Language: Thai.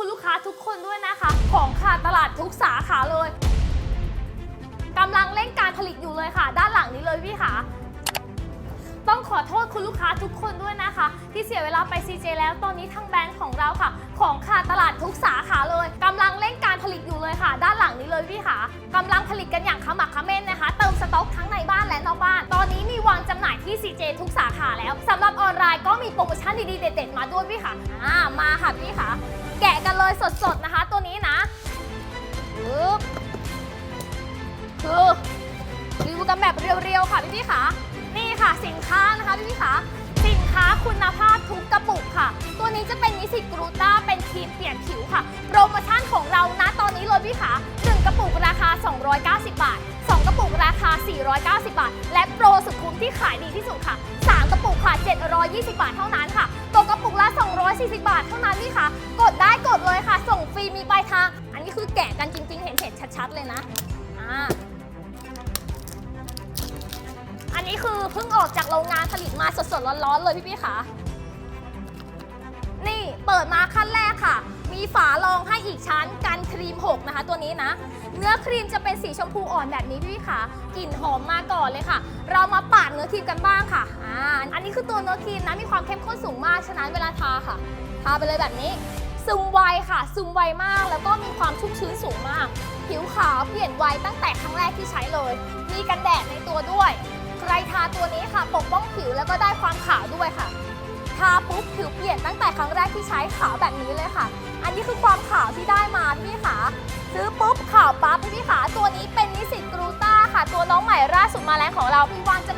คุณลูกค้าทุกคนด้วยนะคะ ของขาดตลาดทุกสาขาเลยกำลังเร่งการผลิตอยู่เลยค่ะ ด้านหลังนี้เลยพี่ค่ะต้องขอโทษคุณลูกค้าทุกคนด้วยนะคะ ที่เสียเวลาไป CJ แล้วตอนนี้ทางแบรนด์ของเราค่ะ ของขาดตลาดทุกสาขาเลยกำลังเร่งการผลิตอยู่เลยค่ะ ด้านหลังนี้เลยพี่ค่ะกำลังผลิตกันอย่างขมักเขม้นนะคะ เติมสต็อกทั้งในบ้านและนอกบ้าน ตอนนี้มีวางจำหน่ายที่ CJ ทุกสาขาแล้วสำหรับออนไลน์ก็มีโปรโมชั่นดีๆเด็ดๆมาด้วยพี่ค่ะอ่ามาค่ะ เลยสดๆนะคะ ตัวนี้นะปึ๊บคือรีวิวกันแบบเรียวๆค่ะพี่พี่ๆค่ะนี่ค่ะสินค้านะคะพี่พี่ๆค่ะสินค้าคุณภาพทุกกระปุกค่ะ ตัวนี้จะเป็นนิสิตกรูต้าเป็นครีมเปลี่ยนผิวค่ะ โปรโมชั่นของเรานะตอนนี้เลยพี่ค่ะ1กระปุกราคา 290 บาท 2 กระปุกราคา 490 บาท และโปรสุดคุ้มที่ขายดีที่สุดค่ะ 3 กระปุกค่ะ 720 บาทเท่านั้นค่ะตกกระปุกละ 240 บาทเท่านั้นพี่ค่ะกดได้กดเล รีมีปลายทาง อันนี้คือแกะกันจริง ๆ เห็นเห็นชัดๆเลยนะอ่าอันนี้คือเพิ่งออกจากโรงงานผลิตมาสดๆร้อนๆเลยพี่พี่ๆค่ะ นี่เปิดมาขั้นแรกค่ะ มีฝารองให้อีกชั้นกันครีม6นะคะ ตัวนี้นะ เนื้อครีมจะเป็นสีชมพูอ่อนแบบนี้พี่พี่ๆค่ะ กลิ่นหอมมาก่อนเลยค่ะ เรามาปาดเนื้อครีมกันบ้างค่ะอ่าอันนี้คือตัวเนื้อครีมนะมีความเข้มข้นสูงมากฉะนั้นเวลาทาค่ะ ทาไปเลยแบบนี้ ซึมไวค่ะ ซึมไวมาก แล้วก็มีความชุ่มชื้นสูงมาก ผิวขาวเปลี่ยนไวตั้งแต่ครั้งแรกที่ใช้เลย มีกันแดดในตัวด้วย ใครทาตัวนี้ค่ะ ปกป้องผิวแล้วก็ได้ความขาวด้วยค่ะ ทาปุ๊บผิวเปลี่ยนตั้งแต่ครั้งแรกที่ใช้ขาวแบบนี้เลยค่ะ อันนี้คือความขาวที่ได้มาพี่ขาซื้อปุ๊บขาวปั๊บพี่ขาตัวนี้เป็นนิสิตกรูต้าค่ะ ตัวน้องใหม่ล่าสุดมาแรงของเราพี่วางจำหน่ายแล้ว CJ ทุกสาขาไปตามกันได้เลยค่ะ